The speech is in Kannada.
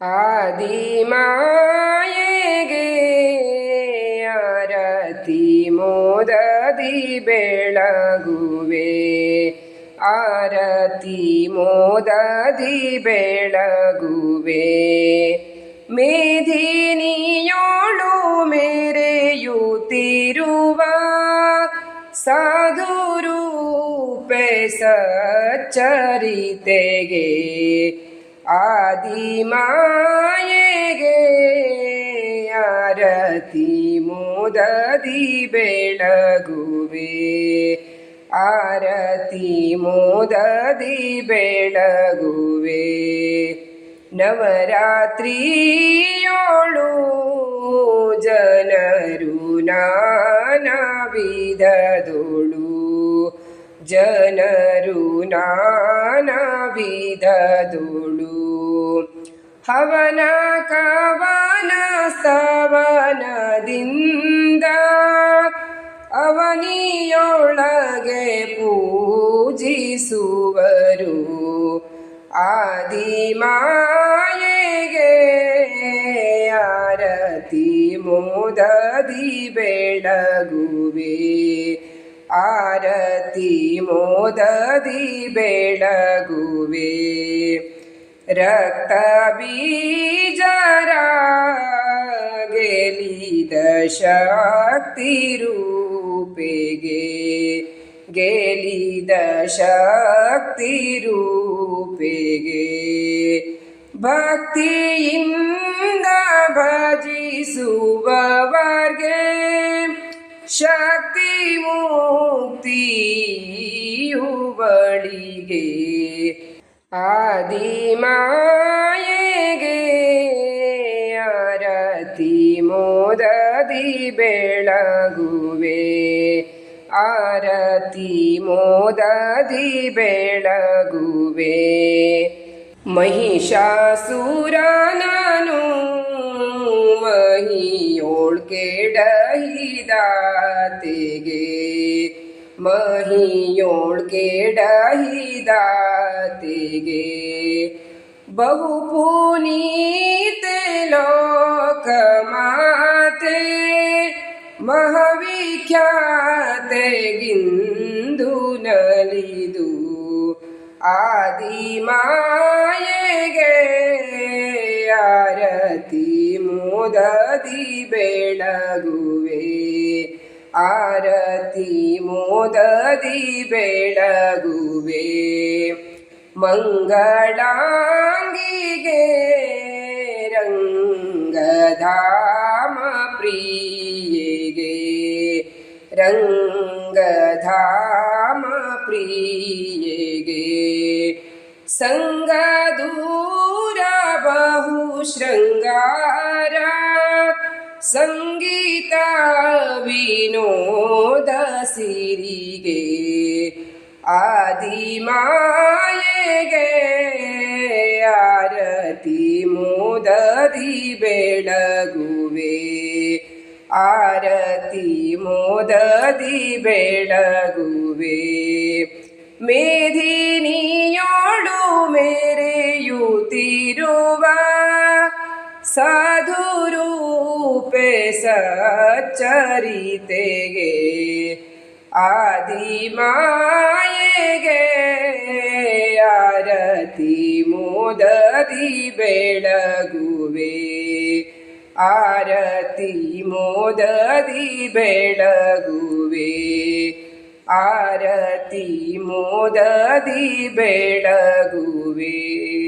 ಆದಿಮಾಯೆಗೆ ಆರತಿ ಮೋದದಿ ಬೆಳಗುವೆ. ಆರತಿ ಮೋದದಿ ಬೆಳಗುವೆ. ಮೇಧಿನಿಯೋಳು ಮೇರೆಯುತ್ತಿರುವ ಸಾಧುರೂಪೆ ಸಚ್ಚರಿತೆಗೆ. ಆದಿಮಾಯೆಗೆ ಆರತಿ ಮೋದದಿ ಬೆಳಗುವೆ. ಆರತಿ ಮೋದದಿ ಬೆಳಗುವೆ. ನವರಾತ್ರಿಯೋಳು ಜನರು ನಾನಾ ವಿಧದೊಳು ಜನರು ನಾನಾವಿಧದುಳು. ಹವನ ಕವನ ಸವನದಿಂದ ಅವನಿಯೊಳಗೆ ಪೂಜಿಸುವರು. ಆದಿಮಾಯೆಗೆ ಆರತಿ ಮೋದದಿ ಬೆಳಗುವೆ. ಆರತಿ ಮೋದದಿ ಬೆಳಗುವೆ. ರಕ್ತ ಬೀಜರ ಗೆಲಿದ ಶಕ್ತಿ ರೂಪೆಗೆ. ಗೆಲಿದ ಶಕ್ತಿ ರೂಪೆಗೆ. ಭಕ್ತಿಯಿಂದ ಭಜಿಸುವವರ್ಗೆ ಶಕ್ತಿ ಮುಕ್ತಿಯುವಳಿಗೆ ಆದಿಮಾಯೆಗೆ ಆರತಿ ಮೋದದಿ ಬೆಳಗುವೆ. ಆರತಿ ಮೋದದಿ ಬೆಳಗುವೆ. ಮಹಿಷಾಸುರನನು ಮಹಿಯೋಳ್ ಕೆಡಹಿದಾತೆಗೆ. ಮಹಿಯೋಳ್ ಕೆಡಹಿದಾತೆಗೆ. ಬಹು ಪುನೀತೆ ಲೋಕ ಮಾತೆ ಮಹಾವಿಖ್ಯಾತೆಗಿಂದು ನಲಿದು. ಆದಿಮಾಯೆಗೆ ಆರತಿ ಮೋದದಿ ಬೆಳಗುವೆ. ಆರತಿ ಮೋದದಿ ಬೆಳಗುವೆ. ಮಂಗಳಾಂಗಿಗೆ ರಂಗಧಾಮ ಪ್ರಿಯೆಗೆ. ರಂಗಧಾಮ ಪ್ರಿಯೆಗೆ ಸಂಗದೂರ ಬಹು ಶೃಂಗಾರ. ಸಂಗೀತ ವಿನೋದ ಸಿರಿಗೆ ಆದಿಮಾಯೆಗೆ ಆರತಿ ಮೋದದಿ ಬೆಳಗುವೆ. ಆರತಿ ಮೋದದಿ ಬೆಳಗುವೆ. ಮೇಧಿನಿಯೋಳು ಸಾಧುರೂಪೆ ಸಚ್ಚರಿತೆಗೆ ಆದಿಮಾಯೆಗೆ ಆರತಿ ಮೋದದಿ ಬೆಳಗುವೆ. ಆರತಿ ಮೋದದಿ ಬೆಳಗುವೆ. ಆರತಿ ಮೋದದಿ ಬೆಳಗುವೆ.